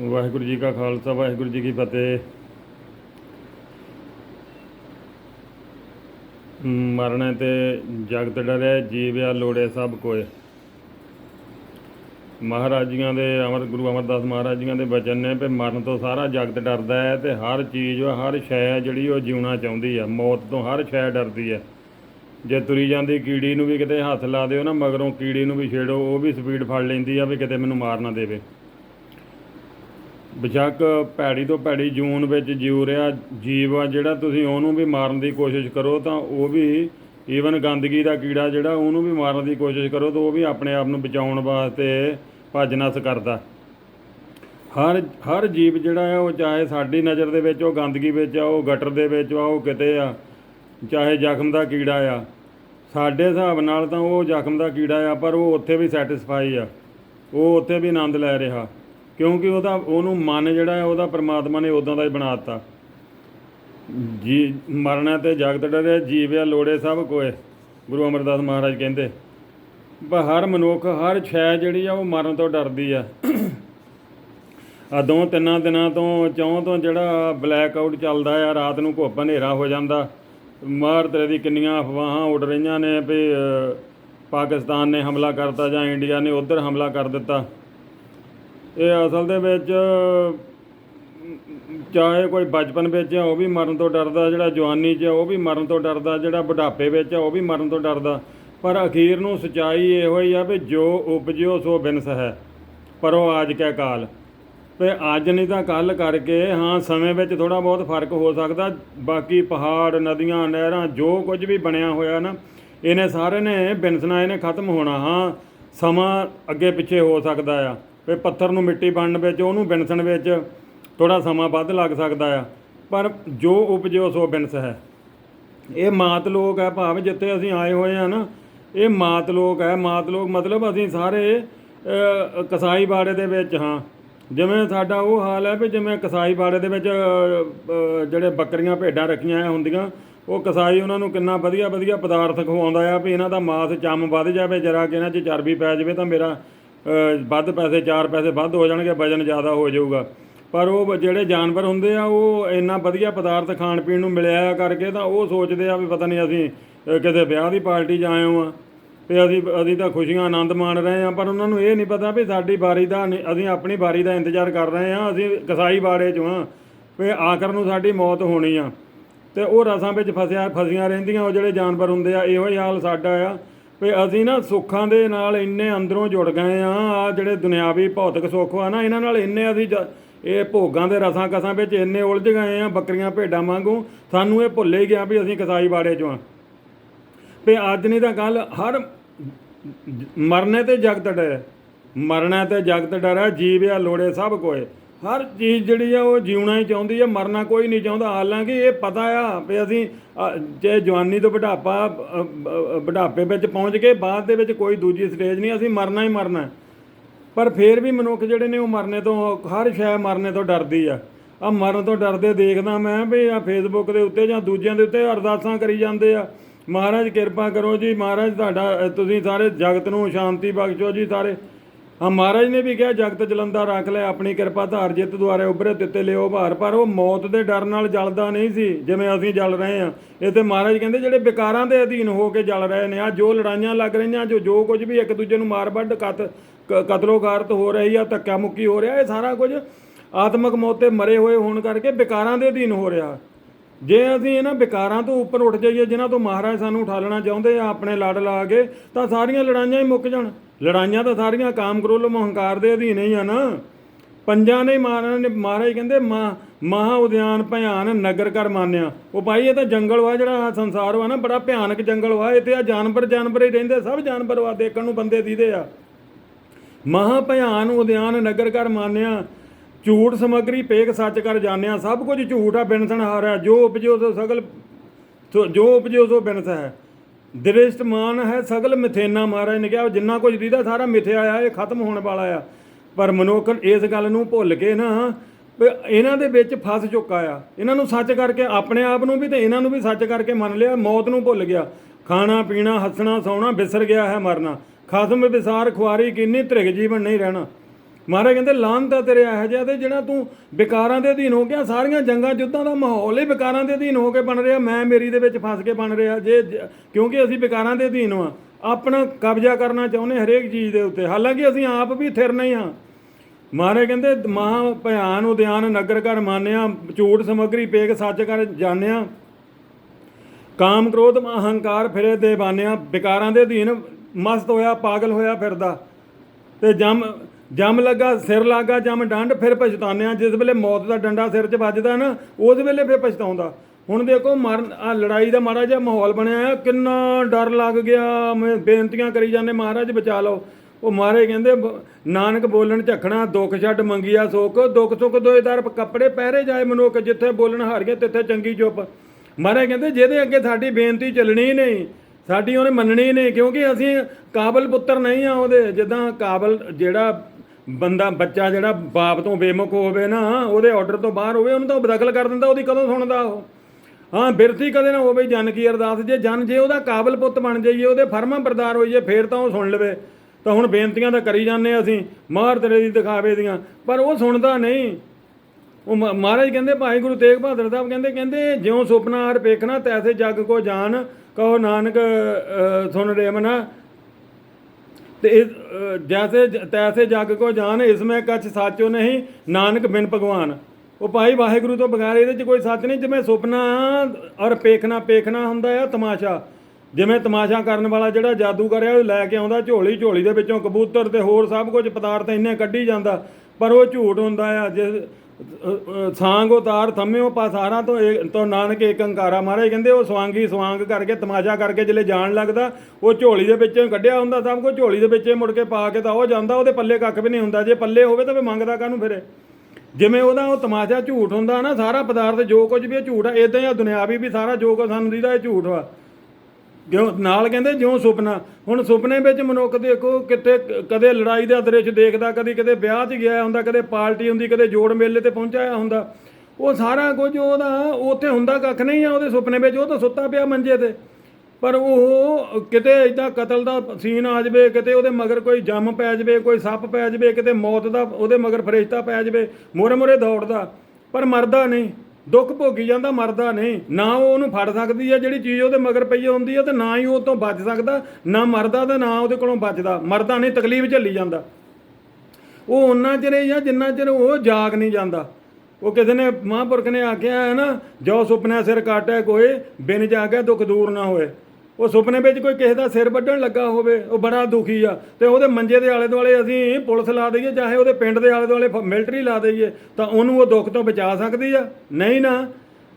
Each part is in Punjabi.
ਵਾਹਿਗੁਰੂ ਜੀ ਕਾ ਖਾਲਸਾ, ਵਾਹਿਗੁਰੂ ਜੀ ਕੀ ਫਤਿਹ। ਮਰਨੇ ਤੇ ਜਗਤ ਡਰੇ ਜੀਵਿਆ ਲੋੜੇ ਸਭ ਕੋਏ। ਮਹਾਰਾਜੀਆਂ ਦੇ ਅਮਰ, ਗੁਰੂ ਅਮਰਦਾਸ ਮਹਾਰਾਜੀਆਂ ਦੇ ਬਚਨ ਨੇ ਵੀ ਮਰਨ ਤੋਂ ਸਾਰਾ ਜਗਤ ਡਰਦਾ ਹੈ ਤੇ ਹਰ ਚੀਜ਼, ਹਰ ਸ਼ੈ ਜਿਹੜੀ ਉਹ ਜਿਉਣਾ ਚਾਹੁੰਦੀ ਹੈ ਮੌਤ ਤੋਂ ਹਰ ਸ਼ੈ ਡਰਦੀ ਹੈ ਜੇ ਤੁਰੀ ਜਾਂਦੀ ਕੀੜੀ ਨੂੰ ਵੀ ਕਿਤੇ ਹੱਥ ਲਾ ਦਿਓ ਨਾ, ਮਗਰੋਂ ਕੀੜੀ ਨੂੰ ਵੀ ਛੇੜੋ, ਉਹ ਵੀ ਸਪੀਡ ਫੜ ਲੈਂਦੀ ਆ ਵੀ ਕਿਤੇ ਮੈਨੂੰ ਮਾਰ ਨਾ ਦੇਵੇ। ਬੇਸ਼ੱਕ ਭੈੜੀ ਤੋਂ ਭੈੜੀ ਜੂਨ ਵਿੱਚ ਜਿਉ ਰਿਹਾ ਜੀਵ ਆ, ਜਿਹੜਾ ਤੁਸੀਂ ਉਹਨੂੰ ਵੀ ਮਾਰਨ ਦੀ ਕੋਸ਼ਿਸ਼ ਕਰੋ ਤਾਂ ਉਹ ਵੀ ਈਵਨ ਗੰਦਗੀ ਦਾ ਕੀੜਾ ਜਿਹੜਾ ਉਹਨੂੰ ਵੀ ਮਾਰਨ ਦੀ ਕੋਸ਼ਿਸ਼ ਕਰੋ ਤਾਂ ਉਹ ਵੀ ਆਪਣੇ ਆਪ ਨੂੰ ਬਚਾਉਣ ਵਾਸਤੇ ਭੱਜ ਨੱਸ ਕਰਦਾ। ਹਰ ਹਰ ਜੀਵ ਜਿਹੜਾ ਹੈ ਉਹ ਚਾਹੇ ਸਾਡੀ ਨਜ਼ਰ ਦੇ ਵਿੱਚ, ਉਹ ਗੰਦਗੀ ਵਿੱਚ ਆ, ਉਹ ਗਟਰ ਦੇ ਵਿੱਚ ਆ, ਉਹ ਕਿਤੇ ਆ, ਚਾਹੇ ਜ਼ਖਮ ਦਾ ਕੀੜਾ ਆ। ਸਾਡੇ ਹਿਸਾਬ ਨਾਲ ਤਾਂ ਉਹ ਜ਼ਖਮ ਦਾ ਕੀੜਾ ਆ, ਪਰ ਉਹ ਉੱਥੇ ਵੀ ਸੈਟੀਸਫਾਈ ਆ। ਉਹ ਉੱਥੇ ਵੀ ਆਨੰਦ ਲੈ ਰਿਹਾ। ਕਿਉਂਕਿ ਉਹਦਾ ਉਹਨੂੰ ਮਨ ਜਿਹੜਾ ਹੈ, ਉਹਦਾ ਪ੍ਰਮਾਤਮਾ ਨੇ ਉਦਾਂ ਦਾ ਹੀ ਬਣਾ ਦਿੱਤਾ। ਜੀ, ਮਰਨਾ ਤੇ ਜਗਤ ਡਰੇ ਜੀਵਿਆ ਲੋੜੇ ਸਭ ਕੋਏ ਗੁਰੂ ਅਮਰਦਾਸ ਮਹਾਰਾਜ ਕਹਿੰਦੇ। ਪਰ ਹਰ ਮਨੁੱਖ, ਹਰ ਛੈ ਜਿਹੜੀ ਆ, ਉਹ ਮਰਨ ਤੋਂ ਡਰਦੀ ਆ। ਆ ਦੋ ਤਿੰਨਾਂ ਦਿਨਾਂ ਤੋਂ, ਚੌਂ ਤੋਂ ਜਿਹੜਾ ਬਲੈਕ ਆਊਟ ਚੱਲਦਾ ਆ, ਰਾਤ ਨੂੰ ਘੁੱਪ ਹਨੇਰਾ ਹੋ ਜਾਂਦਾ। ਮਾਰ ਤਰੇ ਦੀ ਕਿੰਨੀਆਂ ਅਫਵਾਹਾਂ ਉੱਡ ਰਹੀਆਂ ਨੇ ਵੀ ਪਾਕਿਸਤਾਨ ਨੇ ਹਮਲਾ ਕਰਤਾ ਜਾਂ ਇੰਡੀਆ ਨੇ ਉਧਰ ਹਮਲਾ ਕਰ ਦਿੱਤਾ। ਇਹ ਅਸਲ ਦੇ ਵਿੱਚ, ਚਾਹੇ ਕੋਈ ਬਚਪਨ ਵਿੱਚ ਆ, ਉਹ ਵੀ ਮਰਨ ਤੋਂ ਡਰਦਾ, ਜਿਹੜਾ ਜਵਾਨੀ 'ਚ ਆ, ਉਹ ਵੀ ਮਰਨ ਤੋਂ ਡਰਦਾ, ਜਿਹੜਾ ਬੁਢਾਪੇ ਵਿੱਚ ਆ, ਉਹ ਵੀ ਮਰਨ ਤੋਂ ਡਰਦਾ। ਪਰ ਅਖੀਰ ਨੂੰ ਸਚਾਈ ਇਹੋ ਹੀ ਆ ਵੀ ਜੋ ਉਪਜਿਓ, ਸੋ ਬਿਨਸ ਹੈ ਪਰ ਉਹ ਆਜ ਕੈ ਕਾਲ। ਤੇ ਅੱਜ ਨਹੀਂ ਤਾਂ ਕੱਲ ਕਰਕੇ, ਹਾਂ, ਸਮੇਂ ਵਿੱਚ ਥੋੜਾ ਬਹੁਤ ਫ਼ਰਕ ਹੋ ਸਕਦਾ। ਬਾਕੀ ਪਹਾੜ, ਨਦੀਆਂ, ਨਹਿਰਾਂ, ਜੋ ਕੁਝ ਵੀ ਬਣਿਆ ਹੋਇਆ ਨਾ, ਇਹਨੇ ਸਾਰੇ ਨੇ ਬਿਨਸਣਾ ਇਹਨੇ ਖਤਮ ਹੋਣਾ। ਹਾਂ, ਸਮਾਂ ਅੱਗੇ ਪਿੱਛੇ ਹੋ ਸਕਦਾ ਆ। ਵੀ ਪੱਥਰ ਨੂੰ ਮਿੱਟੀ ਬਣਨ ਵਿੱਚ, ਉਹਨੂੰ ਬਿਨਸਣ ਵਿੱਚ ਥੋੜਾ ਸਮਾਂ ਵੱਧ ਲੱਗ ਸਕਦਾ ਆ। ਪਰ ਜੋ ਉਪਜੋ ਸੋ ਬਿਨਸ ਹੈ। ਇਹ ਮਾਤ ਲੋਕ ਹੈ, ਭਾਵ ਜਿੱਥੇ ਅਸੀਂ ਆਏ ਹੋਏ ਆ ਨਾ, ਇਹ ਮਾਤ ਲੋਕ ਹੈ। ਮਾਤ ਲੋਕ ਮਤਲਬ ਅਸੀਂ ਸਾਰੇ ਕਸਾਈ ਬਾੜੇ ਦੇ ਵਿੱਚ ਹਾਂ। ਜਿਵੇਂ ਸਾਡਾ ਉਹ ਹਾਲ ਹੈ ਵੀ ਜਿਵੇਂ ਕਸਾਈ ਬਾੜੇ ਦੇ ਵਿੱਚ ਜਿਹੜੇ ਬੱਕਰੀਆਂ, ਭੇਡਾਂ ਰੱਖੀਆਂ ਹੁੰਦੀਆਂ, ਉਹ ਕਸਾਈ ਉਹਨਾਂ ਨੂੰ ਕਿੰਨਾ ਵਧੀਆ ਵਧੀਆ ਪਦਾਰਥ ਖਵਾਉਂਦਾ ਆ ਵੀ ਇਹਨਾਂ ਦਾ ਮਾਸ ਚੰਮ ਵੱਧ ਜਾਵੇ, ਜਰਾ ਕਿ ਇਹਨਾਂ 'ਚ ਚਰਬੀ ਪੈ ਜਾਵੇ ਤਾਂ ਮੇਰਾ ਵੱਧ ਪੈਸੇ ਚਾਰ ਪੈਸੇ ਵੱਧ ਹੋ ਜਾਣਗੇ ਵਜਨ ਜ਼ਿਆਦਾ ਹੋ ਜਾਊਗਾ। ਪਰ ਉਹ ਜਿਹੜੇ ਜਾਨਵਰ ਹੁੰਦੇ ਆ ਉਹ ਇੰਨਾ ਵਧੀਆ ਪਦਾਰਥ ਖਾਣ ਪੀਣ ਨੂੰ ਮਿਲਿਆ ਕਰਕੇ ਤਾਂ ਉਹ ਸੋਚਦੇ ਆ ਵੀ ਪਤਾ ਨਹੀਂ ਅਸੀਂ ਅ, ਕਿਸੇ ਵਿਆਹ ਦੀ ਪਾਰਟੀ 'ਚ ਆਏ ਹਾਂ ਵੀ ਅਸੀਂ ਅਸੀਂ ਤਾਂ ਖੁਸ਼ੀਆਂ ਆਨੰਦ ਮਾਣ ਰਹੇ ਹਾਂ ਪਰ ਉਹਨਾਂ ਨੂੰ ਇਹ ਨਹੀਂ ਪਤਾ ਵੀ ਸਾਡੀ ਵਾਰੀ ਦਾ ਅਸੀਂ ਆਪਣੀ ਵਾਰੀ ਦਾ ਇੰਤਜ਼ਾਰ ਕਰ ਰਹੇ ਹਾਂ ਅਸੀਂ ਕਸਾਈ ਬਾੜੇ 'ਚ ਹਾਂ ਵੀ ਆਖਰ ਨੂੰ ਸਾਡੀ ਮੌਤ ਹੋਣੀ ਆ। ਤੇ ਉਹ ਰਸਾਂ ਵਿੱਚ ਫਸਿਆ ਫਸੀਆਂ ਰਹਿੰਦੀਆਂ ਉਹ ਜਿਹੜੇ ਜਾਨਵਰ ਹੁੰਦੇ ਆ ਇਹੋ ਹੀ ਹਾਲ ਸਾਡਾ ਆ। ਵੀ ਅਸੀਂ ਨਾ ਸੁੱਖਾਂ ਦੇ ਨਾਲ ਇੰਨੇ ਅੰਦਰੋਂ ਜੁੜ ਗਏ ਆ ਆ ਜਿਹੜੇ ਦੁਨਿਆਵੀ ਭੌਤਿਕ ਸੁੱਖ ਆ ਨਾ, ਇਹਨਾਂ ਨਾਲ ਇੰਨੇ ਅਸੀਂ ਜ- ਇਹ ਭੋਗਾਂ ਦੇ ਰਸਾਂ ਕਸਾਂ ਵਿੱਚ ਇੰਨੇ ਉਲਝ ਗਏ ਆ ਬੱਕਰੀਆਂ ਭੇਡਾਂ ਵਾਂਗੂ, ਸਾਨੂੰ ਇਹ ਭੁੱਲੇ ਹੀ ਗਿਆ ਵੀ ਅਸੀਂ ਕਸਾਈ ਬਾੜੇ 'ਚੋਂ ਆ ਵੀ ਅੱਜ ਨਹੀਂ ਤਾਂ ਕੱਲ ਹਰ ਮਰਨੇ ਤੇ ਜਗਤ ਡਰੇ, ਮਰਨਾ ਤੇ ਜਗਤ ਡਰ ਡਰੇ ਜੀਵਿਆ ਲੋੜੇ ਸਭ ਕੋਏ। ਹਰ ਚੀਜ਼ ਜਿਹੜੀ ਆ ਉਹ ਜਿਉਣਾ ਹੀ ਚਾਹੁੰਦੀ ਆ ਮਰਨਾ ਕੋਈ ਨਹੀਂ ਚਾਹੁੰਦਾ। ਹਾਲਾਂਕਿ ਇਹ ਪਤਾ ਆ ਵੀ ਅਸੀਂ ਅ, ਜੇ ਜਵਾਨੀ ਤੋਂ ਬੁਢਾਪਾ ਬੁਢਾਪੇ ਵਿੱਚ ਪਹੁੰਚ ਕੇ ਬਾਅਦ ਦੇ ਵਿੱਚ ਕੋਈ ਦੂਜੀ ਸਟੇਜ ਨਹੀਂ ਅਸੀਂ ਮਰਨਾ ਹੀ ਮਰਨਾ। ਪਰ ਫਿਰ ਵੀ ਮਨੁੱਖ ਜਿਹੜੇ ਨੇ ਉਹ ਮਰਨੇ ਤੋਂ ਹਰ ਸ਼ੈ ਮਰਨੇ ਤੋਂ ਡਰਦੀ ਆ। ਆ ਮਰਨ ਤੋਂ ਡਰਦੇ ਦੇਖਦਾ ਮੈਂ ਵੀ ਆ ਫੇਸਬੁੱਕ ਦੇ ਉੱਤੇ ਜਾਂ ਦੂਜਿਆਂ ਦੇ ਉੱਤੇ ਅਰਦਾਸਾਂ ਕਰੀ ਜਾਂਦੇ ਆ। ਮਹਾਰਾਜ ਕਿਰਪਾ ਕਰੋ ਜੀ ਮਹਾਰਾਜ ਤੁਹਾਡਾ ਤੁਸੀਂ ਸਾਰੇ ਜਗਤ ਨੂੰ ਸ਼ਾਂਤੀ ਬਖਸ਼ੋ ਜੀ ਸਾਰੇ। ਹਾਂ, ਮਹਾਰਾਜ ਨੇ ਵੀ ਕਿਹਾ, ਜਗਤ ਜਲੰਦਾ ਰੱਖ ਲੈ, ਆਪਣੀ ਕਿਰਪਾ ਧਾਰ ਜਿੱਤ ਦੁਆਰੇ ਉਭਰੇ ਦਿੱਤੇ ਲਿਓ ਭਾਰ, ਪਰ ਉਹ ਮੌਤ ਦੇ ਡਰ ਨਾਲ ਜਲਦਾ ਨਹੀਂ ਸੀ, ਜਿਵੇਂ ਅਸੀਂ ਜਲ ਰਹੇ ਹਾਂ। ਇਹ ਤੇ ਮਹਾਰਾਜ ਕਹਿੰਦੇ, ਜਿਹੜੇ ਵਿਕਾਰਾਂ ਦੇ ਅਧੀਨ ਹੋ ਕੇ ਜਲ ਰਹੇ ਨੇ ਆ ਜੋ ਲੜਾਈਆਂ ਲੱਗ ਰਹੀਆਂ, ਜੋ ਜੋ ਕੁਝ ਵੀ ਇੱਕ ਦੂਜੇ ਨੂੰ ਮਾਰ ਵੱਢ ਕਤ, ਕ- ਕਤਲੋਗਾਰਤ ਹੋ ਰਹੀ ਆ ਧੱਕਾ ਮੁੱਕੀ ਹੋ ਰਿਹਾ, ਇਹ ਸਾਰਾ ਕੁਝ ਆਤਮਕ ਮੌਤ ਤੇ ਮਰੇ ਹੋਏ ਹੋਣ ਕਰਕੇ ਵਿਕਾਰਾਂ ਦੇ ਅਧੀਨ ਹੋ ਰਿਹਾ। ਜੇ ਅਸੀਂ ਇਹਨਾਂ ਵਿਕਾਰਾਂ ਤੋਂ ਉੱਪਰ ਉੱਠ ਜਾਈਏ, ਜਿਨ੍ਹਾਂ ਤੋਂ ਮਹਾਰਾਜ ਸਾਨੂੰ ਉਠਾਲਣਾ ਚਾਹੁੰਦੇ ਆ, ਆਪਣੇ ਲੜ ਲਾ ਕੇ, ਤਾਂ ਸਾਰੀਆਂ ਲੜਾਈਆਂ ਹੀ ਮੁੱਕ ਜਾਣ। ਲੜਾਈਆਂ ਤਾਂ ਸਾਰੀਆਂ ਕਾਮ ਕ੍ਰੋਧ ਹੰਕਾਰ ਦੇ ਅਧੀਨ ਹੀ ਆ ਨਾ। ਪੰਜਾਂ ਨੇ ਮਹਾਰਾਜ ਨੇ ਮਹਾਰਾਜ ਕਹਿੰਦੇ, ਮਾ, ਮਹਾ ਉਦਿਆਨ ਭਿਆਨ ਨਗਰ ਕਰ ਮਾਨਿਆ। ਉਹ ਭਾਈ, ਇਹ ਤਾਂ ਜੰਗਲ ਵਾ ਜਿਹੜਾ ਸੰਸਾਰ ਵਾ ਨਾ, ਬੜਾ ਭਿਆਨਕ ਜੰਗਲ ਵਾ। ਇੱਥੇ ਆ ਜਾਨਵਰ ਜਾਨਵਰ ਹੀ ਰਹਿੰਦੇ, ਸਭ ਜਾਨਵਰ ਵਾ, ਦੇਖਣ ਨੂੰ ਬੰਦੇ ਦੀਦੇ ਆ। ਮਹਾ ਭਿਆਨ, ਉਦਿਆਨ, ਨਗਰ ਕਰ ਮਾਨਿਆ। ਝੂਠ ਸਮਗਰੀ ਪੇਕ ਸੱਚ ਕਰ ਜਾਣਿਆ। ਸਭ ਕੁਝ ਝੂਠ ਆ ਬਿਨਸਣ ਹਾਰਿਆ ਜੋ ਉਪਜਿਓ ਸੋ ਸਗਲ, ਜੋ ਉਪਜਿਓ ਸੋ ਬਿਨਸ ਹੈ। ਦ੍ਰਿਸ਼ਟ ਮਾਨ ਹੈ ਸਗਲ ਮਿਥੇਨਾ ਮਹਾਰਾਜ ਨੇ ਕਿਹਾ ਜਿੰਨਾ ਕੁਝ ਦੀਦਾ ਸਾਰਾ ਮਿਥਿਆ ਆ ਇਹ ਖਤਮ ਹੋਣ ਵਾਲਾ ਆ। ਪਰ ਮਨੁੱਖ ਇਸ ਗੱਲ ਨੂੰ ਭੁੱਲ ਕੇ ਨਾ ਇਹਨਾਂ ਦੇ ਵਿੱਚ ਫਸ ਚੁੱਕਾ ਆ। ਇਹਨਾਂ ਨੂੰ ਸੱਚ ਕਰਕੇ, ਆਪਣੇ ਆਪ ਨੂੰ ਵੀ ਤੇ ਇਹਨਾਂ ਨੂੰ ਵੀ ਸੱਚ ਕਰਕੇ ਮੰਨ ਲਿਆ, ਮੌਤ ਨੂੰ ਭੁੱਲ ਗਿਆ। ਖਾਣਾ, ਪੀਣਾ, ਹੱਸਣਾ, ਸੌਣਾ ਵਿਸਰ ਗਿਆ ਹੈ ਮਰਨਾ। ਖਸਮ, ਵਿਸਾਰ, ਖੁਆਰੀ, ਕਿੰਨੀ ਤ੍ਰਿਗ ਜੀਵਨ ਨਹੀਂ ਰਹਿਣਾ। ਮਹਾਰਾਜ ਕਹਿੰਦੇ ਲਾਂਤ ਆ ਤੇਰੇ ਇਹੋ ਜਿਹਾ ਤੇ ਜਿਹੜਾ ਤੂੰ ਵਿਕਾਰਾਂ ਦੇ ਅਧੀਨ ਹੋ ਗਿਆ, ਸਾਰੀਆਂ ਜੰਗਾਂ ਯੁੱਧਾਂ ਦਾ ਮਾਹੌਲ ਹੀ ਵਿਕਾਰਾਂ ਦੇ ਅਧੀਨ ਹੋ ਕੇ ਬਣ ਰਿਹਾ, ਮੈਂ ਮੇਰੀ ਦੇ ਵਿੱਚ ਫਸ ਕੇ ਬਣ ਰਿਹਾ, ਜੇ ਕਿਉਂਕਿ ਅਸੀਂ ਵਿਕਾਰਾਂ ਦੇ ਅਧੀਨ ਹਾਂ, ਆਪਣਾ ਕਬਜ਼ਾ ਕਰਨਾ ਚਾਹੁੰਦੇ ਹਰੇਕ ਚੀਜ਼ ਦੇ ਉੱਤੇ, ਹਾਲਾਂਕਿ ਅਸੀਂ ਆਪ ਵੀ ਥਿਰ ਨਹੀਂ ਹਾਂ। ਮਹਾਰਾਜ ਕਹਿੰਦੇ, ਮਹਾ ਭਿਆਨ ਉਦਿਆਨ ਨਗਰ ਘਰ ਮਾਨਿਆ, ਝੂਠ ਸਮਗਰੀ ਪੇਗ ਸੱਚ ਕਰ ਜਾਣਿਆ, ਕਾਮ ਕ੍ਰੋਧ ਅਹੰਕਾਰ ਫਿਰੇ ਦੇ ਬਾਨਿਆ, ਵਿਕਾਰਾਂ ਦੇ ਅਧੀਨ ਮਸਤ ਹੋਇਆ, ਪਾਗਲ ਹੋਇਆ ਫਿਰਦਾ ਤੇ ਜਮ ਜੰਮ ਲੱਗਾ, ਸਿਰ ਲੱਗਾ, ਜੰਮ ਡੰਡ, ਫਿਰ ਪਛਤਾਨਿਆ ਜਿਸ ਵੇਲੇ ਮੌਤ ਦਾ ਡੰਡਾ ਸਿਰ 'ਚ ਵੱਜਦਾ ਨਾ, ਉਸ ਵੇਲੇ ਫਿਰ ਪਛਤਾਉਂਦਾ। ਹੁਣ ਦੇਖੋ, ਮਰਨ ਆ ਲੜਾਈ ਦਾ ਮਾੜਾ ਜਿਹਾ ਮਾਹੌਲ ਬਣਿਆ ਹੈ ਕਿੰਨਾ ਡਰ ਲੱਗ ਗਿਆ। ਮੈਂ ਬੇਨਤੀਆਂ ਕਰੀ ਜਾਂਦੇ, ਮਹਾਰਾਜ, ਬਚਾ ਲਓ। ਉਹ ਮਹਾਰਾਜ ਕਹਿੰਦੇ ਨਾਨਕ ਬੋਲਣ ਝਖਣਾ, ਦੁੱਖ ਛੱਡ ਮੰਗੀਆ ਸੁੱਖ। ਦੁੱਖ ਸੁੱਖ ਦੋਏ ਕੱਪੜੇ ਪਹਿਰੇ ਜਾਏ ਮਨੁੱਖ, ਜਿੱਥੇ ਬੋਲਣ ਹਾਰ ਗਿਆ ਤਿੱਥੇ ਚੰਗੀ ਚੁੱਪ। ਮਹਾਰਾਜ ਕਹਿੰਦੇ, ਜਿਹਦੇ ਅੱਗੇ ਸਾਡੀ ਬੇਨਤੀ ਚੱਲਣੀ ਨਹੀਂ, ਸਾਡੀ ਉਹਨੇ ਮੰਨਣੀ ਨਹੀਂ, ਕਿਉਂਕਿ ਅਸੀਂ ਕਾਬਲ ਪੁੱਤਰ ਨਹੀਂ ਆ ਉਹਦੇ। ਜਿੱਦਾਂ ਕਾਬਲ ਜਿਹੜਾ ਬੰਦਾ ਬੱਚਾ ਜਿਹੜਾ ਬਾਪ ਤੋਂ ਬੇਮੁਖ ਹੋਵੇ ਨਾ, ਉਹਦੇ ਆਰਡਰ ਤੋਂ ਬਾਹਰ ਹੋਵੇ, ਉਹਨੂੰ ਤਾਂ ਉਹ ਬਦਖਲ ਕਰ ਦਿੰਦਾ, ਉਹਦੀ ਕਦੋਂ ਸੁਣਦਾ ਉਹ? ਹਾਂ ਬਿਰਤੀ ਕਦੇ ਨਾ ਹੋਵੇ ਜਨ ਕੀ ਅਰਦਾਸ, ਜੇ ਜਨ, ਜੇ ਉਹਦਾ ਕਾਬਲ ਪੁੱਤ ਬਣ ਜਾਈਏ, ਉਹਦੇ ਫਰਮਾਂ ਬਰਦਾਰ ਹੋਈਏ, ਫੇਰ ਤਾਂ ਉਹ ਸੁਣ ਲਵੇ। ਤਾਂ ਹੁਣ ਬੇਨਤੀਆਂ ਤਾਂ ਕਰੀ ਜਾਂਦੇ ਹਾਂ ਅਸੀਂ, ਮਾਰ ਤੇਰੇ ਦੀ ਦਿਖਾਵੇ ਦੀਆਂ, ਪਰ ਉਹ ਸੁਣਦਾ ਨਹੀਂ। ਉਹ ਮਹਾਰਾਜ ਕਹਿੰਦੇ, ਭਾਈ ਗੁਰੂ ਤੇਗ ਬਹਾਦਰ ਸਾਹਿਬ ਕਹਿੰਦੇ ਕਹਿੰਦੇ, ਜਿਉਂ ਸੁਪਨਾ ਹਰ ਵੇਖਣਾ ਤੈਸੇ ਜੱਗ ਕੋ ਜਾਣ ਕਹੋ ਨਾਨਕ ਸੁਣ ਰੇ ਮਨਾ ਤੇ ਇਸ ਜੈਸੇ ਜ- ਤੈਸੇ ਜਗ ਕੋ ਜਾਣ ਇਸਮੇ ਕਛ ਸਾਚੋ ਨਹੀਂ, ਨਾਨਕ ਬਿਨ ਭਗਵਾਨ। ਉਹ ਭਾਈ ਵਾਹਿਗੁਰੂ ਤੋਂ ਬਗੈਰ ਇਹਦੇ 'ਚ ਕੋਈ ਸੱਚ ਨਹੀਂ, ਜਿਵੇਂ ਸੁਪਨਾ ਔਰ ਪੇਖਣਾ ਪੇਖਣਾ ਹੁੰਦਾ ਆ, ਤਮਾਸ਼ਾ। ਜਿਵੇਂ ਤਮਾਸ਼ਾ ਕਰਨ ਵਾਲਾ ਜਿਹੜਾ ਜਾਦੂਗਰ ਹੈ ਉਹ ਲੈ ਕੇ ਆਉਂਦਾ, ਝੋਲੀ ਝੋਲੀ ਦੇ ਵਿੱਚੋਂ ਕਬੂਤਰ ਤੇ ਹੋਰ ਸਭ ਕੁਝ, ਪਦਾਰਥ ਇੰਨੇ ਕੱਢੀ ਜਾਂਦਾ, ਪਰ ਉਹ ਝੂਠ ਹੁੰਦਾ ਆ, ਜਿਸ ਸਾਂਗ ਉਤਾਰ, ਥੰਮਿਓ ਪਾਸਾਰਾ ਤੋਂ ਏ- ਤੋਂ ਨਾਨਕ ਏਕ ਅੰਕਾਰਾ ਮਹਾਰਾਜ ਕਹਿੰਦੇ ਉਹ ਸਵਾਂਗੀ, ਸਵਾਂਗ ਕਰਕੇ, ਤਮਾਸ਼ਾ ਕਰਕੇ ਜਿਲੇ ਜਾਣ ਲੱਗਦਾ, ਉਹ ਝੋਲੀ ਦੇ ਵਿੱਚੋਂ ਕੱਢਿਆ ਹੁੰਦਾ ਸਭ ਕੁਝ ਝੋਲੀ ਦੇ ਵਿੱਚੇ ਮੁੜ ਕੇ ਪਾ ਕੇ ਤਾਂ ਉਹ ਜਾਂਦਾ, ਉਹਦੇ ਪੱਲੇ ਕੱਖ ਵੀ ਨਹੀਂ ਹੁੰਦਾ। ਜੇ ਪੱਲੇ ਹੋਵੇ ਤਾਂ ਫੇ ਮੰਗਦਾ ਕਾਹਨੂੰ ਫਿਰੇ? ਜਿਵੇਂ ਉਹਦਾ ਉਹ ਤਮਾਸ਼ਾ ਝੂਠ ਹੁੰਦਾ ਨਾ, ਸਾਰਾ ਪਦਾਰਥ ਜੋ ਕੁਝ ਵੀ ਝੂਠ ਆ ਇਦਾਂ ਹੀ ਦੁਨਿਆਵੀ ਵੀ ਸਾਰਾ ਜੋ ਕੁਝ ਸਾਨੂੰ ਦੀਦਾ ਇਹ ਝੂਠ ਵਾ। ਜਿਉਂ ਨਾਲ ਕਹਿੰਦੇ ਜਿਉਂ ਸੁਪਨਾ, ਹੁਣ ਸੁਪਨੇ ਵਿੱਚ ਮਨੁੱਖ ਦੇਖੋ ਕਿਤੇ ਕਦੇ ਲੜਾਈ ਦਾ ਦ੍ਰਿਸ਼ ਦੇਖਦਾ, ਕਦੇ ਕਿਤੇ ਵਿਆਹ 'ਚ ਗਿਆ ਹੁੰਦਾ, ਕਦੇ ਪਾਰਟੀ ਹੁੰਦੀ, ਕਦੇ ਜੋੜ ਮੇਲੇ ਤੇ ਪਹੁੰਚਾਇਆ ਹੁੰਦਾ। ਉਹ ਸਾਰਾ ਕੁਝ ਉਹਦਾ ਉੱਥੇ ਹੁੰਦਾ ਕੱਖ ਨਹੀਂ ਆ ਉਹਦੇ ਸੁਪਨੇ ਵਿੱਚ, ਉਹ ਤਾਂ ਸੁੱਤਾ ਪਿਆ ਮੰਜੇ ਤੇ। ਪਰ ਉਹ ਕਿਤੇ ਇਦਾਂ ਕਤਲ ਦਾ ਸੀਨ ਆ ਜਾਵੇ, ਕਿਤੇ ਉਹਦੇ ਮਗਰ ਕੋਈ ਜੰਮ ਪੈ ਜਾਵੇ, ਕੋਈ ਸੱਪ ਪੈ ਜਾਵੇ, ਕਿਤੇ ਮੌਤ ਦਾ ਉਹਦੇ ਮਗਰ ਫਰਿਸ਼ਤਾ ਪੈ ਜਾਵੇ ਮੋਰੇ ਮੋਰੇ ਦੌੜਦਾ, ਪਰ ਮਰਦਾ ਨਹੀਂ। ਦੁੱਖ ਭੋਗੀ ਜਾਂਦਾ, ਮਰਦਾ ਨਹੀਂ। ਨਾ ਉਹ ਉਹਨੂੰ ਫੜ ਸਕਦੀ ਹੈ ਜਿਹੜੀ ਚੀਜ਼ ਉਹਦੇ ਮਗਰ ਪਈ ਹੁੰਦੀ ਹੈ ਤੇ ਨਾ ਹੀ ਉਹ ਤੋਂ ਬਚ ਸਕਦਾ। ਨਾ ਮਰਦਾ ਤੇ ਨਾ ਉਹਦੇ ਕੋਲੋਂ ਬਚਦਾ। ਮਰਦਾ ਨਹੀਂ, ਤਕਲੀਫ ਝੱਲੀ ਜਾਂਦਾ। ਉਹ ਉਹਨਾਂ ਚਿਰ ਜਾਂ ਜਿੰਨਾ ਚਿਰ ਉਹ ਜਾਗ ਨਹੀਂ ਜਾਂਦਾ। ਉਹ ਕਿਸੇ ਨੇ ਮਹਾਂਪੁਰਖ ਨੇ ਆਖਿਆ ਹੈ ਨਾ, ਜੋ ਸੁਪਨੇ ਸਿਰ ਕਾਟੇ ਕੋਏ ਬਿਨ ਜਾਗੇ ਦੁੱਖ ਦੂਰ ਨਾ ਹੋਏ। ਉਹ ਸੁਪਨੇ ਵਿੱਚ ਕੋਈ ਕਿਸੇ ਦਾ ਸਿਰ ਵੱਢਣ ਲੱਗਾ ਹੋਵੇ, ਉਹ ਬੜਾ ਦੁਖੀ ਆ। ਤੇ ਉਹਦੇ ਮੰਜੇ ਦੇ ਆਲੇ ਦੁਆਲੇ ਅਸੀਂ ਪੁਲਿਸ ਲਾ ਦਈਏ, ਚਾਹੇ ਉਹਦੇ ਪਿੰਡ ਦੇ ਆਲੇ ਦੁਆਲੇ ਮਿਲਟਰੀ ਲਾ ਦਈਏ, ਤਾਂ ਉਹਨੂੰ ਉਹ ਦੁੱਖ ਤੋਂ ਬਚਾ ਸਕਦੀ ਆ? ਨਹੀਂ ਨਾ।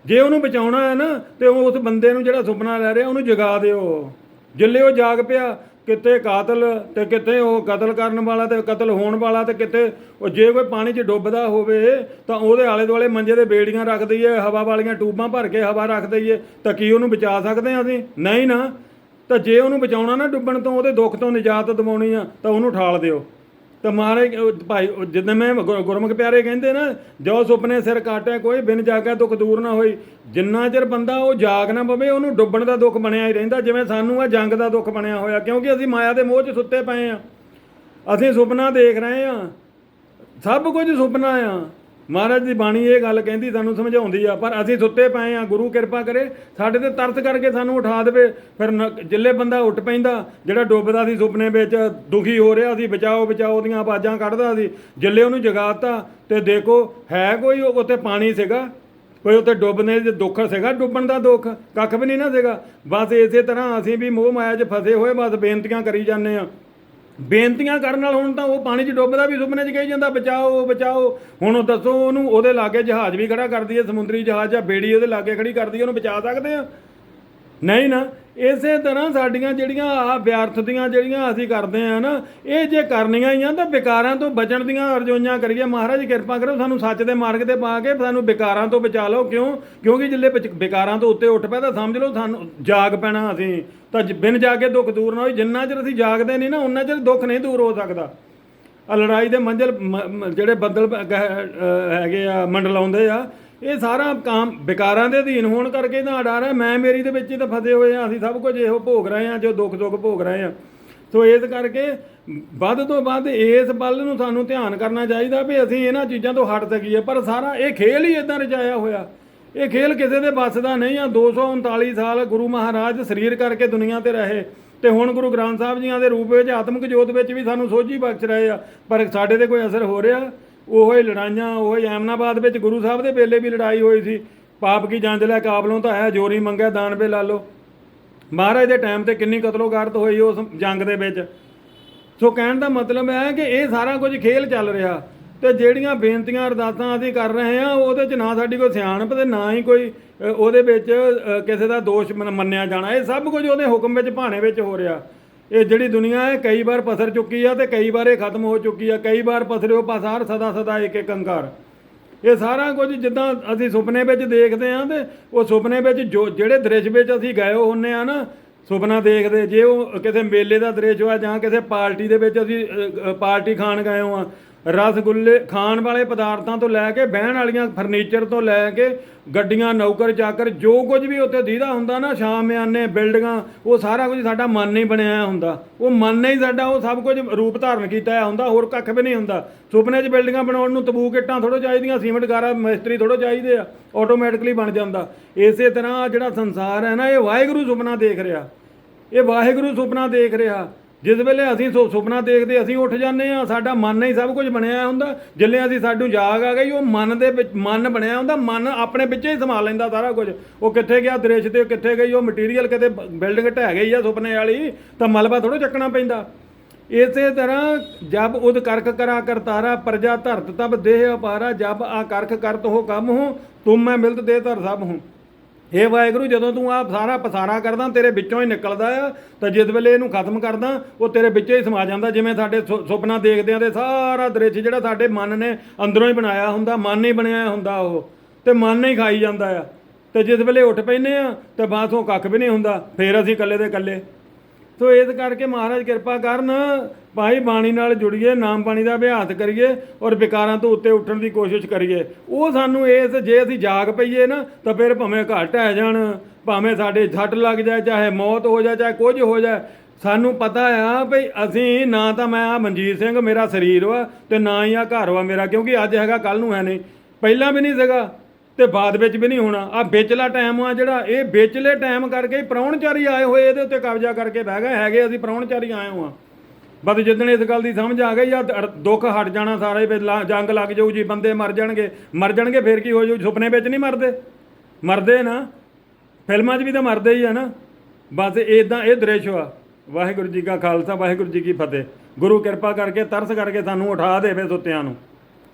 ਜੇ ਉਹਨੂੰ ਬਚਾਉਣਾ ਹੈ ਨਾ, ਤੇ ਉਹ ਉਸ ਬੰਦੇ ਨੂੰ ਜਿਹੜਾ ਸੁਪਨਾ ਲੈ ਰਿਹਾ, ਉਹਨੂੰ ਜਗਾ ਦਿਓ। ਜਿੱਲੇ ਉਹ ਜਾਗ ਪਿਆ ਕਿਤੇ ਕਾਤਲ ਤੇ ਕਿਤੇ ਉਹ ਕਤਲ ਕਰਨ ਵਾਲਾ ਤੇ ਕਤਲ ਹੋਣ ਵਾਲਾ ਤੇ ਕਿਤੇ ਉਹ ਜੇ ਕੋਈ ਪਾਣੀ 'ਚ ਡੁੱਬਦਾ ਹੋਵੇ ਤਾਂ ਉਹਦੇ ਆਲੇ ਦੁਆਲੇ ਮੰਜੇ ਦੇ ਬੇੜੀਆਂ ਰੱਖ ਦਈਏ, ਹਵਾ ਵਾਲੀਆਂ ਟੂਬਾਂ ਭਰ ਕੇ ਹਵਾ ਰੱਖ ਦਈਏ ਤਾਂ ਕੀ ਉਹਨੂੰ ਬਚਾ ਸਕਦੇ ਹਾਂ ਅਸੀਂ? ਨਹੀਂ ਨਾ। ਤਾਂ ਜੇ ਉਹਨੂੰ ਬਚਾਉਣਾ ਨਾ ਡੁੱਬਣ ਤੋਂ, ਉਹਦੇ ਦੁੱਖ ਤੋਂ ਨਿਜਾਤ ਦਿਵਾਉਣੀ ਆ ਤਾਂ ਉਹਨੂੰ ਠਾਲ ਦਿਓ। ਤਾਂ ਮਹਾਰਾਜ ਭਾਈ ਜਿੱਦਾਂ ਮੈਂ ਗੁਰ- ਗੁਰਮੁਖ ਪਿਆਰੇ ਕਹਿੰਦੇ ਨਾ, ਜੋ ਸੁਪਨੇ ਸਿਰ ਕਾਟਿਆ, ਕੋਈ ਬਿਨ ਜਾਗਾ ਦੁੱਖ ਦੂਰ ਨਾ ਹੋਈ। ਜਿੰਨਾ ਚਿਰ ਬੰਦਾ ਉਹ ਜਾਗ ਨਾ ਪਵੇ, ਉਹਨੂੰ ਡੁੱਬਣ ਦਾ ਦੁੱਖ ਬਣਿਆ ਹੀ ਰਹਿੰਦਾ, ਜਿਵੇਂ ਸਾਨੂੰ ਆ ਜੰਗ ਦਾ ਦੁੱਖ ਬਣਿਆ ਹੋਇਆ, ਕਿਉਂਕਿ ਅਸੀਂ ਮਾਇਆ ਦੇ ਮੋਹ 'ਚ ਸੁੱਤੇ ਪਏ ਆ। ਅਸੀਂ ਸੁਪਨਾ ਦੇਖ ਰਹੇ ਆ। ਸਭ ਕੁਝ ਸੁਪਨਾ ਆ। ਮਹਾਰਾਜ ਦੀ ਬਾਣੀ ਇਹ ਗੱਲ ਕਹਿੰਦੀ, ਸਾਨੂੰ ਸਮਝਾਉਂਦੀ ਆ, ਪਰ ਅਸੀਂ ਸੁੱਤੇ ਪਏ ਆ, ਗੁਰੂ ਕਿਰਪਾ ਕਰੇ, ਸਾਡੇ ਤੇ ਤਰਸ ਕਰਕੇ ਸਾਨੂੰ ਉਠਾ ਦੇਵੇ, ਫਿਰ ਨ- ਜਿੱਲੇ ਬੰਦਾ ਉੱਠ ਪੈਂਦਾ, ਜਿਹੜਾ ਡੁੱਬਦਾ ਸੀ ਸੁਪਨੇ ਵਿੱਚ, ਦੁਖੀ ਹੋ ਰਿਹਾ ਸੀ, ਬਚਾਓ ਬਚਾਓ ਦੀਆਂ ਆਵਾਜ਼ਾਂ ਕੱਢਦਾ ਸੀ, ਜਿੱਲੇ ਉਹਨੂੰ ਜਗਾਤਾ, ਤੇ ਦੇਖੋ, ਹੈ ਕੋਈ ਉੱਥੇ ਪਾਣੀ ਸੀਗਾ, ਕੋਈ ਉੱਥੇ ਡੁੱਬਣੇ ਦੇ ਦੁੱਖ ਸੀਗਾ, ਡੁੱਬਣ ਦਾ ਦੁੱਖ, ਕੱਖ ਵੀ ਨਹੀਂ ਨਾ ਸੀਗਾ, ਬਸ ਇਸੇ ਤਰ੍ਹਾਂ ਅਸੀਂ ਵੀ ਮੋਹ ਮਾਇਆ 'ਚ ਫਸੇ ਹੋਏ, ਬਸ ਬੇਨਤੀਆਂ ਕਰੀ ਜਾਂਦੇ ਆ। ਬੇਨਤੀਆਂ ਕਰਨ ਨਾਲ ਹੁਣ ਤਾਂ ਉਹ ਪਾਣੀ 'ਚ ਡੁੱਬਦਾ ਵੀ ਸੁਪਨੇ 'ਚ ਕਹੀ ਜਾਂਦਾ, ਬਚਾਓ ਬਚਾਓ। ਹੁਣ ਦੱਸੋ ਉਹਨੂੰ, ਉਹਦੇ ਲਾਗੇ ਜਹਾਜ਼ ਵੀ ਖੜਾ ਕਰਦੀ ਹੈ ਸਮੁੰਦਰੀ ਜਹਾਜ਼ ਜਾਂ ਬੇੜੀ ਉਹਦੇ ਲਾਗੇ ਖੜੀ ਕਰਦੀ ਹੈ ਉਹਨੂੰ ਬਚਾ ਸਕਦੇ ਆ? ਨਹੀਂ ਨਾ, ਇਸੇ ਤਰ੍ਹਾਂ ਸਾਡੀਆਂ ਜਿਹੜੀਆਂ ਆ ਵਿਅਰਥ ਦੀਆਂ ਜਿਹੜੀਆਂ ਅਸੀਂ ਕਰਦੇ ਆ ਨਾ, ਇਹ ਜੇ ਕਰਨੀਆਂ ਹੀ ਆ ਤਾਂ ਵਿਕਾਰਾਂ ਤੋਂ ਬਚਣ ਦੀਆਂ ਅਰਜ਼ੋਈਆਂ ਕਰੀਏ। ਮਹਾਰਾਜ, ਕਿਰਪਾ ਕਰੋ ਸਾਨੂੰ ਸੱਚ ਦੇ ਮਾਰਗ ਤੇ ਪਾ ਕੇ ਸਾਨੂੰ ਵਿਕਾਰਾਂ ਤੋਂ ਬਚਾ ਲਓ। ਕਿਉਂ? ਕਿਉਂਕਿ ਜਿੱਲੇ ਵਿਚ- ਵਿਕਾਰਾਂ ਤੋਂ ਉੱਤੇ ਉੱਠ ਪਏ ਤਾਂ ਸਮਝ ਲਓ ਸਾਨੂੰ ਜਾਗ ਪੈਣਾ ਅਸੀਂ। ਤਾਂ ਜ- ਬਿਨ ਜਾਗੇ ਦੁੱਖ ਦੂਰ ਨਾ ਹੋਈ ਜਿੰਨਾ ਚਿਰ ਅਸੀਂ ਜਾਗਦੇ ਨਹੀਂ ਨਾ ਉਹਨਾਂ ਚਿਰ ਦੁੱਖ ਨਹੀਂ ਦੂਰ ਹੋ ਸਕਦਾ। ਆ ਲੜਾਈ ਦੇ ਮੰਜ਼ਲ ਮ- ਜਿਹੜੇ ਬੱਦਲ ਹੈਗੇ ਆ ਮੰਡਲਾਉਂਦੇ ਆ, ਇਹ ਸਾਰਾ ਕੰਮ ਵਿਕਾਰਾਂ ਦੇ ਅਧੀਨ ਹੋਣ ਕਰਕੇ ਤਾਂ ਡਰ ਹੈ। ਮੈਂ ਮੇਰੀ ਦੇ ਵਿੱਚ ਹੀ ਤਾਂ ਫਸੇ ਹੋਏ ਆ, ਅਸੀਂ ਸਭ ਕੁਝ ਇਹੋ ਭੋਗ ਰਹੇ ਆ, ਜੋ ਦੁੱਖ ਦੁੱਖ ਭੋਗ ਰਹੇ ਆ। ਸੋ ਇਸ ਕਰਕੇ ਵੱਧ ਤੋਂ ਵੱਧ ਇਸ ਵੱਲ ਨੂੰ ਸਾਨੂੰ ਧਿਆਨ ਕਰਨਾ ਚਾਹੀਦਾ ਵੀ ਅਸੀਂ ਇਹਨਾਂ ਚੀਜ਼ਾਂ ਤੋਂ ਹਟ ਸਕੀਏ, ਪਰ ਸਾਰਾ ਇਹ ਖੇਲ ਹੀ ਇਦਾਂ ਰਚਾਇਆ ਹੋਇਆ। ਇਹ ਖੇਲ ਕਿਸੇ ਦੇ ਵੱਸ ਦਾ ਨਹੀਂ ਆ 239 ਸਾਲ ਗੁਰੂ ਮਹਾਰਾਜ ਸਰੀਰ ਕਰਕੇ ਦੁਨੀਆ ਤੇ ਰਹੇ। ਤੇ ਹੁਣ ਗੁਰੂ ਗ੍ਰੰਥ ਸਾਹਿਬ ਜੀਆਂ ਦੇ ਰੂਪ ਵਿੱਚ, ਆਤਮਿਕ ਜੋਤ ਵਿੱਚ ਵੀ ਸਾਨੂੰ ਸੋਝੀ ਬਖਸ਼ ਰਹੇ ਆ। ਪਰ ਸਾਡੇ ਤੇ ਕੋਈ ਅਸਰ ਹੋ ਰਿਹਾ? ਉਹੋ ਹੀ ਲੜਾਈਆਂ, ਉਹੋ ਹੀ ਐਮਨਾਬਾਦ ਵਿੱਚ ਗੁਰੂ ਸਾਹਿਬ ਦੇ ਵੇਲੇ ਵੀ ਲੜਾਈ ਹੋਈ ਸੀ। ਪਾਪ ਕੀ ਜੰਜ ਲੈ ਕਾਬਲੋਂ ਤਾਂ ਹੈ, ਜੋਰੀ ਮੰਗਿਆ, ਦਾਨ ਬੇ ਲਾ ਲਓ। ਮਹਾਰਾਜ ਦੇ ਟਾਈਮ ਤੇ ਕਿੰਨੀ ਕਤਲੋਗਾਰਤ ਹੋਈ ਉਸ ਜੰਗ ਦੇ ਵਿੱਚ। ਸੋ ਕਹਿਣ ਦਾ ਮਤਲਬ ਹੈ ਕਿ ਇਹ ਸਾਰਾ ਕੁਝ ਖੇਲ ਚੱਲ ਰਿਹਾ। ਤੇ ਜਿਹੜੀਆਂ ਬੇਨਤੀਆਂ ਅਰਦਾਸਾਂ ਅਸੀਂ ਕਰ ਰਹੇ ਹਾਂ, ਉਹਦੇ 'ਚ ਨਾ ਸਾਡੀ ਕੋਈ ਸਿਆਣਪ ਤੇ ਨਾ ਹੀ ਕੋਈ ਉਹਦੇ ਵਿੱਚ ਕਿਸੇ ਦਾ ਦੋਸ਼ ਮੰਨ- ਮੰਨਿਆ ਜਾਣਾ। ਇਹ ਸਭ ਕੁਝ ਉਹਦੇ ਹੁਕਮ ਵਿੱਚ, ਭਾਣੇ ਵਿੱਚ ਹੋ ਰਿਹਾ। ਇਹ ਜਿਹੜੀ ਦੁਨੀਆ ਹੈ, ਕਈ ਵਾਰ ਪਸਰ ਚੁੱਕੀ ਆ ਤੇ ਕਈ ਵਾਰ ਇਹ ਖਤਮ ਹੋ ਚੁੱਕੀ ਆ। ਕਈ ਵਾਰ ਪਸਰਿਓ ਪਸਾਰ ਸਦਾ ਸਦਾ ਇੱਕ ਇੱਕ ਅੰਕਾਰ। ਇਹ ਸਾਰਾ ਕੁਝ ਜਿੱਦਾਂ ਅਸੀਂ ਸੁਪਨੇ ਵਿੱਚ ਦੇਖਦੇ ਆਂ ਤੇ ਉਹ ਸੁਪਨੇ ਵਿੱਚ ਜੋ, ਜਿਹੜੇ ਦ੍ਰਿਸ਼ ਵਿੱਚ ਅਸੀਂ ਗਏ ਹੁੰਨੇ ਆ ਨਾ, ਸੁਪਨਾ ਦੇਖਦੇ। ਜੇ ਉਹ ਕਿਸੇ ਮੇਲੇ ਦਾ ਦ੍ਰਿਸ਼ ਹੋਇਆ ਜਾਂ ਕਿਸੇ ਪਾਰਟੀ ਦੇ ਵਿੱਚ ਅਸੀਂ ਪਾਰਟੀ ਖਾਣ ਗਏ ਹਾਂ ਰਸਗੁੱਲੇ ਖਾਣ ਵਾਲੇ ਪਦਾਰਥਾਂ ਤੋਂ ਲੈ ਕੇ, ਬਹਿਣ ਵਾਲੀਆਂ ਫਰਨੀਚਰ ਤੋਂ ਲੈ ਕੇ, ਗੱਡੀਆਂ, ਨੌਕਰ, ਚਾਕਰ, ਜੋ ਕੁਝ ਵੀ ਉੱਥੇ ਦੀਦਾ ਹੁੰਦਾ ਨਾ, ਸ਼ਾਮਿਆਨੇ, ਬਿਲਡਿੰਗਾਂ, ਉਹ ਸਾਰਾ ਕੁਝ ਸਾਡਾ ਮਨ ਨਹੀਂ ਬਣਿਆ ਹੁੰਦਾ। ਉਹ ਮਨ ਨੇ ਹੀ ਸਾਡਾ, ਉਹ ਸਭ ਕੁਝ ਰੂਪ ਧਾਰਨ ਕੀਤਾ ਹੋਇਆ ਹੁੰਦਾ, ਹੋਰ ਕੱਖ ਵੀ ਨਹੀਂ ਹੁੰਦਾ। ਸੁਪਨੇ 'ਚ ਬਿਲਡਿੰਗਾਂ ਬਣਾਉਣ ਨੂੰ ਤਬੂਕ ਇੱਟਾਂ ਥੋੜੋ ਚਾਹੀਦੀਆਂ, ਸੀਮੈਂਟ, ਗਾਰਾ, ਮਿਸਤਰੀ ਥੋੜੋ ਚਾਹੀਦੇ ਆ ਆਟੋਮੈਟਿਕਲੀ ਬਣ ਜਾਂਦਾ। ਇਸੇ ਤਰ੍ਹਾਂ ਜਿਹੜਾ ਸੰਸਾਰ ਹੈ ਨਾ, ਇਹ ਵਾਹਿਗੁਰੂ ਸੁਪਨਾ ਦੇਖ ਰਿਹਾ। ਇਹ ਵਾਹਿਗੁਰੂ ਸੁਪਨਾ ਦੇਖ ਰਿਹਾ। ਜਿਸ ਵੇਲੇ ਅਸੀਂ ਸੁਪਨਾ ਦੇਖਦੇ, ਅਸੀਂ ਉੱਠ ਜਾਂਦੇ ਆ ਸਾਡਾ ਮਨ ਹੀ ਸਭ ਕੁਝ ਬਣਿਆ ਹੁੰਦਾ। ਜਿੱਲੇ ਅਸੀਂ ਸਾਨੂੰ ਜਾਗ ਆ ਗਈ ਉਹ ਮਨ ਦੇ ਵਿੱਚ ਮਨ ਬਣਿਆ ਹੁੰਦਾ, ਮਨ ਆਪਣੇ ਵਿੱਚ ਹੀ ਸਮਾ ਲੈਂਦਾ ਸਾਰਾ ਕੁਝ। ਉਹ ਕਿੱਥੇ ਗਿਆ ਦ੍ਰਿਸ਼ ਤੇ ਕਿੱਥੇ ਗਈ, ਉਹ ਮਟੀਰੀਅਲ ਕਿਤੇ ਬਿਲਡਿੰਗ ਢਹਿ ਗਈ ਆ ਸੁਪਨੇ ਵਾਲੀ, ਤਾਂ ਮਲਬਾ ਥੋੜਾ ਚੱਕਣਾ ਪੈਂਦਾ। ਇਸੇ ਤਰ੍ਹਾਂ ਜਬ ਉਦ ਕਰਕ ਕਰਾ ਕਰਤਾਰਾ ਪ੍ਰਜਾ ਧਰਤ ਤਬ ਦੇਹ ਅਪਾਰਾ, ਜਬ ਆ ਕਰਖ ਕਰਤ ਹੋ ਕੰਮ ਹੋ, ਤੁਮ ਮੈਂ ਮਿਲਤ ਦੇ ਧਰ ਸਭ ਹੂੰ। ਇਹ ਵਾਹਿਗੁਰੂ, ਜਦੋਂ ਤੂੰ ਆ ਸਾਰਾ ਪਸਾਰਾ ਕਰਦਾ, ਤੇਰੇ ਵਿੱਚੋਂ ਹੀ ਨਿਕਲਦਾ ਆ, ਤਾਂ ਜਿਸ ਵੇਲੇ ਇਹਨੂੰ ਖਤਮ ਕਰਦਾ, ਉਹ ਤੇਰੇ ਵਿੱਚੇ ਹੀ ਸਮਾ ਜਾਂਦਾ, ਜਿਵੇਂ ਸਾਡੇ ਸੁ- ਸੁਪਨਾ ਦੇਖਦੇ ਆ ਤੇ ਸਾਰਾ ਦ੍ਰਿਸ਼ ਜਿਹੜਾ ਸਾਡੇ ਮਨ ਨੇ ਅੰਦਰੋਂ ਹੀ ਬਣਾਇਆ ਹੁੰਦਾ, ਮਨ ਹੀ ਬਣਿਆ ਹੁੰਦਾ ਉਹ, ਤੇ ਮਨ ਹੀ ਖਾਈ ਜਾਂਦਾ ਆ। ਤੇ ਜਿਸ ਵੇਲੇ ਉੱਠ ਪੈਨੇ ਆ, ਤੇ ਬਾਅਦ ਉਹ ਕੱਖ ਵੀ ਨਹੀਂ ਹੁੰਦਾ, ਫੇਰ ਅਸੀਂ ਇਕੱਲੇ ਦੇ ਇਕੱਲੇ। ਸੋ ਇਸ ਕਰਕੇ ਮਹਾਰਾਜ ਕਿਰਪਾ ਕਰਨ, ਭਾਈ ਬਾਣੀ ਨਾਲ ਜੁੜੀਏ, ਨਾਮ ਬਾਣੀ ਦਾ ਅਭਿਆਸ ਕਰੀਏ ਔਰ ਵਿਕਾਰਾਂ ਤੋਂ ਉੱਤੇ ਉੱਠਣ ਦੀ ਕੋਸ਼ਿਸ਼ ਕਰੀਏ। ਉਹ ਸਾਨੂੰ ਇਸ, ਜੇ ਅਸੀਂ ਜਾਗ ਪਈਏ ਨਾ, ਤਾਂ ਫਿਰ ਭਾਵੇਂ ਘਰ ਹੈ ਜਾਣ, ਭਾਵੇਂ ਸਾਡੇ ਛੱਟ ਲੱਗ ਜਾਏ, ਚਾਹੇ ਮੌਤ ਹੋ ਜਾਏ, ਚਾਹੇ ਕੁਝ ਹੋ ਜਾਏ, ਸਾਨੂੰ ਪਤਾ ਆ ਭਈ ਅਸੀਂ ਨਾ ਤਾਂ ਮੈਂ ਆ ਮਨਜੀਤ ਸਿੰਘ, ਮੇਰਾ ਸਰੀਰ ਵਾ ਤੇ ਨਾ ਹੀ ਆ ਘਰ ਵਾ ਮੇਰਾ, ਕਿਉਂਕਿ ਅੱਜ ਹੈਗਾ ਕੱਲ ਨੂੰ ਹੈ ਨਹੀਂ। ਪਹਿਲਾਂ ਵੀ ਨਹੀਂ ਸੀਗਾ। ਤੇ ਬਾਅਦ ਵਿੱਚ ਵੀ ਨਹੀਂ ਹੋਣਾ। ਆ ਵਿਚਲਾ ਟਾਈਮ ਆ ਜਿਹੜਾ, ਇਹ ਵਿਚਲੇ ਟਾਈਮ ਕਰਕੇ ਪ੍ਰਾਹੁਣਚਾਰੀ ਆਏ ਹੋਏ, ਇਹਦੇ ਉੱਤੇ ਕਬਜ਼ਾ ਕਰਕੇ ਬਹਿ ਗਏ, ਹੈਗੇ ਅਸੀਂ ਪ੍ਰਾਹੁਣਚਾਰੀ ਆਏ ਹੋਆ ਬਸ ਜਿੱਦਣ ਇਸ ਗੱਲ ਦੀ ਸਮਝ ਆ ਗਈ, ਆ ਦੁੱਖ ਹਟ ਜਾਣਾ ਸਾਰੇ ਲਾ- ਜੰਗ ਲੱਗ ਜਾਊ ਜੀ, ਬੰਦੇ ਮਰ ਜਾਣਗੇ। ਮਰ ਜਾਣਗੇ ਫੇਰ ਕੀ ਹੋ ਜਾਊ, ਸੁਪਨੇ ਵਿੱਚ ਨਹੀਂ ਮਰਦੇ। ਮਰਦੇ ਨਾ, ਫਿਲਮਾਂ 'ਚ ਵੀ ਤਾਂ ਮਰਦੇ ਹੀ ਆ ਨਾ। ਬਸ ਇਦਾਂ ਇਹ ਦ੍ਰਿਸ਼ ਆ। ਵਾਹਿਗੁਰੂ ਜੀ ਕਾ ਖਾਲਸਾ, ਵਾਹਿਗੁਰੂ ਜੀ ਕੀ ਫਤਿਹ। ਗੁਰੂ ਕਿਰਪਾ ਕਰਕੇ, ਤਰਸ ਕਰਕੇ ਸਾਨੂੰ ਉਠਾ ਦੇਵੇ ਸੁੱਤਿਆਂ ਨੂੰ।